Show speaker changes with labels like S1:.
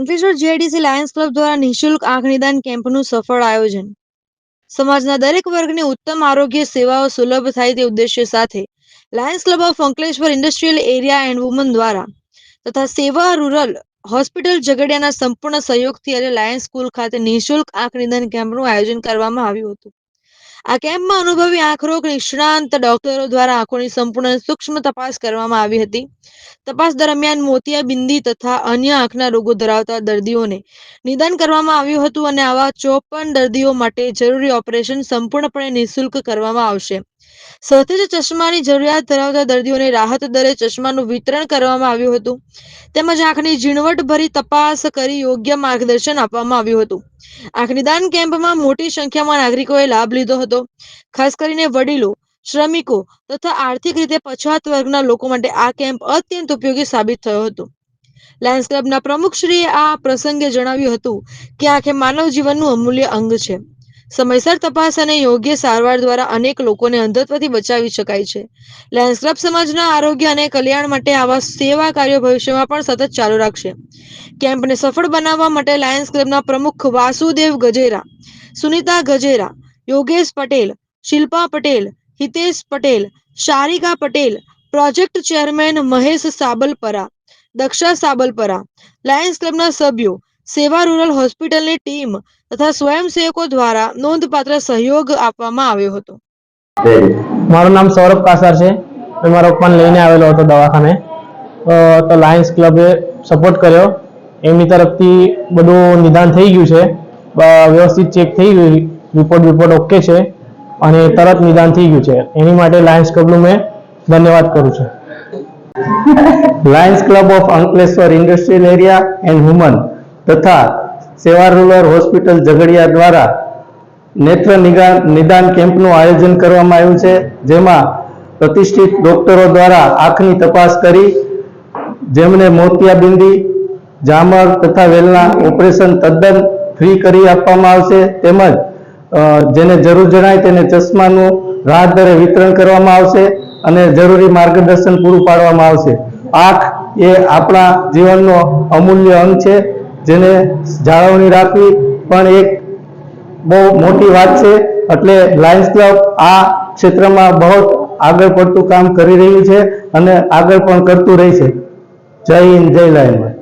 S1: Ankleshwar JDC Lions club દ્વારા નિઃશુલ્ક આંખ નિદાન કેમ્પનું સફળ આયોજન. સમાજના દરેક વર્ગને ઉત્તમ આરોગ્ય સેવાઓ સુલભ થાય તે ઉદ્દેશ્ય સાથે Lions Club of Ankleshwar industrial area and women દ્વારા તથા સેવા રૂરલ હોસ્પિટલ ઝઘડિયાના સંપૂર્ણ સહયોગથી આજે લાયન્સ સ્કૂલ ખાતે નિઃશુલ્ક આંખ નિદાન કેમ્પનું આયોજન કરવામાં આવ્યું હતું. આ કેમ્પમાં અનુભવી આંખ રોગ નિષ્ણાંત ડોક્ટરો દ્વારા આંખોની સંપૂર્ણ સૂક્ષ્મ તપાસ કરવામાં આવી હતી. તપાસ દરમિયાન મોતિયાબિંદી તથા અન્ય આંખના રોગો ધરાવતા દર્દીઓને નિદાન કરવામાં આવ્યું હતું અને આવા ચોપન દર્દીઓ માટે જરૂરી ઓપરેશન સંપૂર્ણપણે નિઃશુલ્ક કરવામાં આવશે. સાથે જ ચશ્માની જરૂરિયાત ધરાવતા દર્દીઓને રાહત દરે ચશ્માનું વિતરણ કરવામાં આવ્યું હતું. તેમજ આંખની ઝીણવટભરી તપાસ કરી યોગ્ય માર્ગદર્શન આપવામાં આવ્યું હતું. આંખ નિદાન કેમ્પમાં મોટી સંખ્યામાં નાગરિકોએ લાભ લીધો હતો. ખાસ કરીને વડીલો, શ્રમિકો તથા આર્થિક રીતે પછાત વર્ગના લોકો માટે આ કેમ્પ અત્યંત ઉપયોગી સાબિત થયો હતો. લાયન્સ ક્લબના પ્રમુખશ્રીએ આ પ્રસંગે જણાવ્યું હતું કે આંખ માનવ જીવનનું અમૂલ્ય અંગ છે. સમયસર તપાસ અને યોગ્ય સારવાર દ્વારા અનેક લોકોને અંધત્વથી બચાવી શકાય છે. લાયન્સ ક્લબ સમાજના આરોગ્ય અને કલ્યાણ માટે આવા સેવા કાર્યો ભવિષ્યમાં પણ સતત ચાલુ રાખશે. કેમ્પને સફળ બનાવવા માટે લાયન્સ ક્લબના પ્રમુખ Vasudev Gajera, Sunita Gajera, Yogesh Patel, Shilpa Patel, Hitesh Patel, Sharika Patel, project chairman Mahesh Sabalpara, Daksha Sabalpara Lions ક્લબના સભ્યો સેવા રૂરલ હોસ્પિટલની ટીમ તથા સ્વયંસેવકો દ્વારા નોંધપાત્ર સહયોગ આપવામાં આવ્યો હતો.
S2: મારું નામ સૌરભ કાસાર છે. મેં મારા પપ્પાને લઈને આવેલો હતો દવાખાને. તો લાયન્સ ક્લબે સપોર્ટ કર્યો. એમની તરફથી બધું નિદાન થઈ ગયું છે. વ્યવસ્થિત ચેક થઈ ગયું. રિપોર્ટ રિપોર્ટ ઓકે છે. અને તરત નિદાન થઈ ગયું છે. એની માટે લાયન્સ ક્લબનું મેં ધન્યવાદ કરું છું.
S3: Lions Club of Ankleshwar industrial area and women તથા સેવા રૂરલ હોસ્પિટલ ઝઘડિયા દ્વારા નેત્ર નિદાન કેમ્પનું આયોજન કરવામાં આવ્યું છે, જેમાં પ્રતિષ્ઠિત ડોક્ટરો દ્વારા આંખની તપાસ કરી, જેમને મોતિયાબિંદી, જામર તથા વેલના ઓપરેશન તદ્દન ફ્રી કરી આપવામાં આવશે, તેમજ જેને જરૂર જણાય તેને ચશ્માનું રાહત દરે વિતરણ કરવામાં આવશે અને જરૂરી માર્ગદર્શન પૂરું પાડવામાં આવશે. આંખ એ આપણા જીવનનો અમૂલ્ય અંગ છે. જેને જાળવણી રાખવી પણ એક બહુ મોટી વાત છે. એટલે લાયન્સ ક્લબ આ ક્ષેત્રમાં બહુ આગળ પડતું કામ કરી રહ્યું છે અને આગળ પણ કરતું રહેશે જય હિન્દ, જય લાયન્સ